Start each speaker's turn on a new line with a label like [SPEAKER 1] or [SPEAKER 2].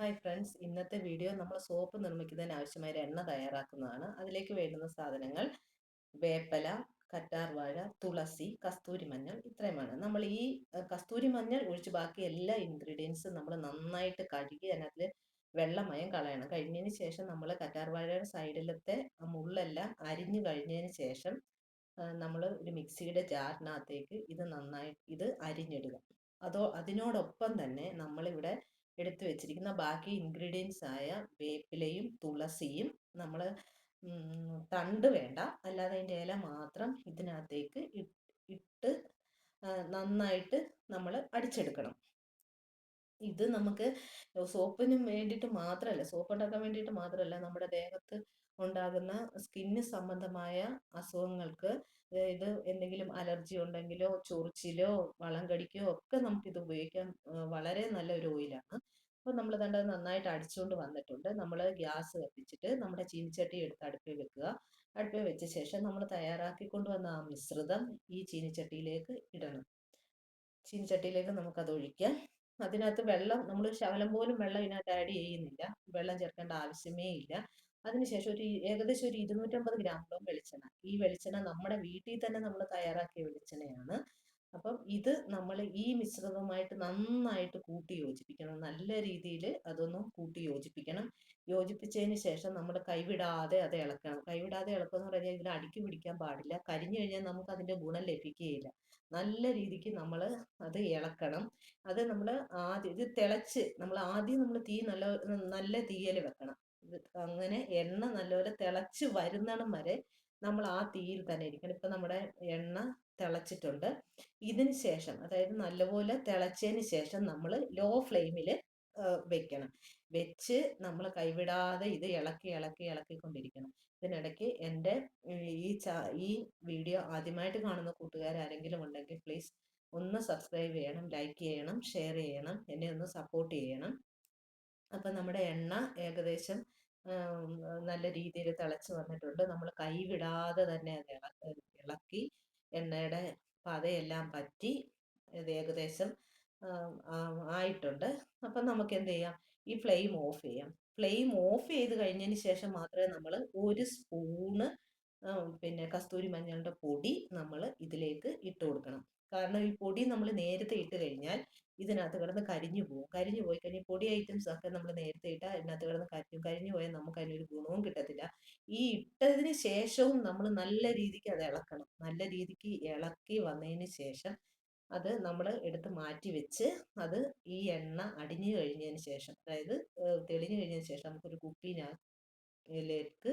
[SPEAKER 1] Hi friends. ഇന്നത്തെ video നമ്മൾ soap നിർമ്മിക്കുന്നതിന് ആവശ്യമായ എണ്ണ തയ്യാറാക്കുന്നതാണ്. അതിലേക്ക് വേണ്ടുന്ന സാധനങ്ങൾ വേപ്പല കറ്റാർവാഴ തുളസി കസ്തൂരി മഞ്ഞൾ ഇത്രയുമാണ്. നമ്മൾ ഈ കസ്തൂരി മഞ്ഞൾ ഒഴിച്ച് ബാക്കി എല്ലാ ഇൻഗ്രീഡിയൻസും നമ്മൾ നന്നായിട്ട് കഴുകി അതിനകത്ത് വെള്ളമയം കളയണം. കഴിഞ്ഞതിന് ശേഷം നമ്മൾ കറ്റാർവാഴയുടെ സൈഡിലത്തെ മുള്ളെല്ലാം അരിഞ്ഞു കഴിഞ്ഞതിന് ശേഷം നമ്മൾ ഒരു മിക്സിയുടെ ജാറിനകത്തേക്ക് ഇത് നന്നായി ഇത് അരിഞ്ഞിടുക. അതോ അതിനോടൊപ്പം തന്നെ നമ്മളിവിടെ എടുത്തു വെച്ചിരിക്കുന്ന ബാക്കി ഇൻഗ്രീഡിയൻസ് ആയ വേപ്പിലയും തുളസിയും നമ്മൾ തണ്ട് വേണ്ട. അല്ലാതെ അതിന്റെ ഇല മാത്രം ഇതിനകത്തേക്ക് ഇട്ട് നന്നായിട്ട് നമ്മൾ അടിച്ചെടുക്കണം. ഇത് നമുക്ക് സോപ്പിനും വേണ്ടിയിട്ട് മാത്രമല്ല സോപ്പ് ഉണ്ടാക്കാൻ വേണ്ടിയിട്ട് മാത്രമല്ല നമ്മുടെ ദേഹത്ത് ഉണ്ടാകുന്ന സ്കിന്ന് സംബന്ധമായ അസുഖങ്ങൾക്ക് ഇത് എന്തെങ്കിലും അലർജി ഉണ്ടെങ്കിലോ ചൊറിച്ചിലോ വളം കടിക്കോ ഒക്കെ നമുക്ക് ഇത് ഉപയോഗിക്കാൻ വളരെ നല്ല ഒരു ഓയിലാണ്. അപ്പോൾ നമ്മൾ കണ്ടത് നന്നായിട്ട് അടിച്ചുകൊണ്ട് വന്നിട്ടുണ്ട്. നമ്മൾ ഗ്യാസ് കത്തിച്ചിട്ട് നമ്മുടെ ചീനിച്ചട്ടി എടുത്ത് അടുപ്പിൽ വെക്കുക. അടുപ്പിൽ വെച്ച ശേഷം നമ്മൾ തയ്യാറാക്കി കൊണ്ടുവന്ന ആ മിശ്രിതം ഈ ചീനിച്ചട്ടിയിലേക്ക് ഇടണം. ചീനിച്ചട്ടിയിലേക്ക് നമുക്കത് ഒഴിക്കാം. അതിനകത്ത് വെള്ളം നമ്മൾ ശകലം പോലും വെള്ളം ഇതിനകത്ത് ആഡ് ചെയ്യുന്നില്ല. വെള്ളം ചേർക്കേണ്ട ആവശ്യമേ ഇല്ല. അതിനുശേഷം ഒരു ഏകദേശം ഒരു ഇരുന്നൂറ്റമ്പത് ഗ്രാമോളം വെളിച്ചെണ്ണ. ഈ വെളിച്ചെണ്ണ നമ്മുടെ വീട്ടിൽ തന്നെ നമ്മൾ തയ്യാറാക്കിയ വെളിച്ചെണ്ണയാണ്. അപ്പം ഇത് നമ്മൾ ഈ മിശ്രിതവുമായിട്ട് നന്നായിട്ട് കൂട്ടി യോജിപ്പിക്കണം. നല്ല രീതിയിൽ അതൊന്നും കൂട്ടി യോജിപ്പിക്കണം. യോജിപ്പിച്ചതിന് ശേഷം നമ്മൾ കൈവിടാതെ അത് ഇളക്കണം. കൈവിടാതെ ഇളക്കുക എന്ന് പറഞ്ഞാൽ ഇതിൽ അടുക്കി പിടിക്കാൻ പാടില്ല. കരിഞ്ഞു കഴിഞ്ഞാൽ നമുക്ക് അതിന്റെ ഗുണം ലഭിക്കുകയില്ല നല്ല രീതിക്ക് നമ്മൾ അത് ഇളക്കണം. അത് നമ്മൾ ആദ്യം ഇത് തിളച്ച് നമ്മൾ ആദ്യം നമ്മൾ തീ നല്ല നല്ല തീയൽ വെക്കണം. അങ്ങനെ എണ്ണ നല്ലപോലെ തിളച്ച് വരുന്നിടം വരെ നമ്മൾ ആ തീയിൽ തന്നെ ഇരിക്കണം. ഇപ്പം നമ്മുടെ എണ്ണ തിളച്ചിട്ടുണ്ട്. ഇതിന് ശേഷം അതായത് നല്ലപോലെ തിളച്ചതിന് ശേഷം നമ്മൾ ലോ ഫ്ലെയിമിൽ വെക്കണം. വെച്ച് നമ്മൾ കൈവിടാതെ ഇത് ഇളക്കി ഇളക്കി ഇളക്കിക്കൊണ്ടിരിക്കണം. ഇതിനിടയ്ക്ക് എന്റെ ഈ ചാ ഈ വീഡിയോ ആദ്യമായിട്ട് കാണുന്ന കൂട്ടുകാരാരെങ്കിലും ഉണ്ടെങ്കിൽ പ്ലീസ് ഒന്ന് സബ്സ്ക്രൈബ് ചെയ്യണം ലൈക്ക് ചെയ്യണം ഷെയർ ചെയ്യണം എന്നെ ഒന്ന് സപ്പോർട്ട് ചെയ്യണം. അപ്പം നമ്മുടെ എണ്ണ ഏകദേശം നല്ല രീതിയിൽ തിളച്ച് വന്നിട്ടുണ്ട്. നമ്മൾ കൈവിടാതെ തന്നെ അത് ഇളക്കി എണ്ണയുടെ പതയെല്ലാം പറ്റി ഇത് ഏകദേശം ആയിട്ടുണ്ട്. അപ്പം നമുക്ക് എന്ത് ചെയ്യാം ഈ ഫ്ലെയിം ഓഫ് ചെയ്യാം. ഫ്ലെയിം ഓഫ് ചെയ്ത് കഴിഞ്ഞതിന് ശേഷം മാത്രമേ നമ്മൾ ഒരു സ്പൂണ് പിന്നെ കസ്തൂരി മഞ്ഞളുടെ പൊടി നമ്മൾ ഇതിലേക്ക് ഇട്ട് കൊടുക്കണം. കാരണം ഈ പൊടി നമ്മൾ നേരത്തെ ഇട്ട് കഴിഞ്ഞാൽ ഇതിനകത്ത് കിടന്ന് കരിഞ്ഞു പോകും കരിഞ്ഞു പോയി കഴിഞ്ഞാൽ പൊടി ഐറ്റംസ് ഒക്കെ നമ്മൾ നേരത്തെ ഇട്ടാൽ അതിനകത്ത് കിടന്ന് കരിഞ്ഞു കരിഞ്ഞു പോയാൽ നമുക്ക് അതിനൊരു ഗുണവും കിട്ടത്തില്ല. ഈ ഇട്ടതിന് ശേഷവും നമ്മൾ നല്ല രീതിക്ക് അത് ഇളക്കണം. നല്ല രീതിക്ക് ഇളക്കി വന്നതിന് ശേഷം അത് നമ്മൾ എടുത്ത് മാറ്റി വെച്ച് അത് ഈ എണ്ണ അടിഞ്ഞു കഴിഞ്ഞതിന് ശേഷം അതായത് തെളിഞ്ഞു കഴിഞ്ഞതിന് ശേഷം നമുക്കൊരു കുപ്പിനകത്തിലേക്ക്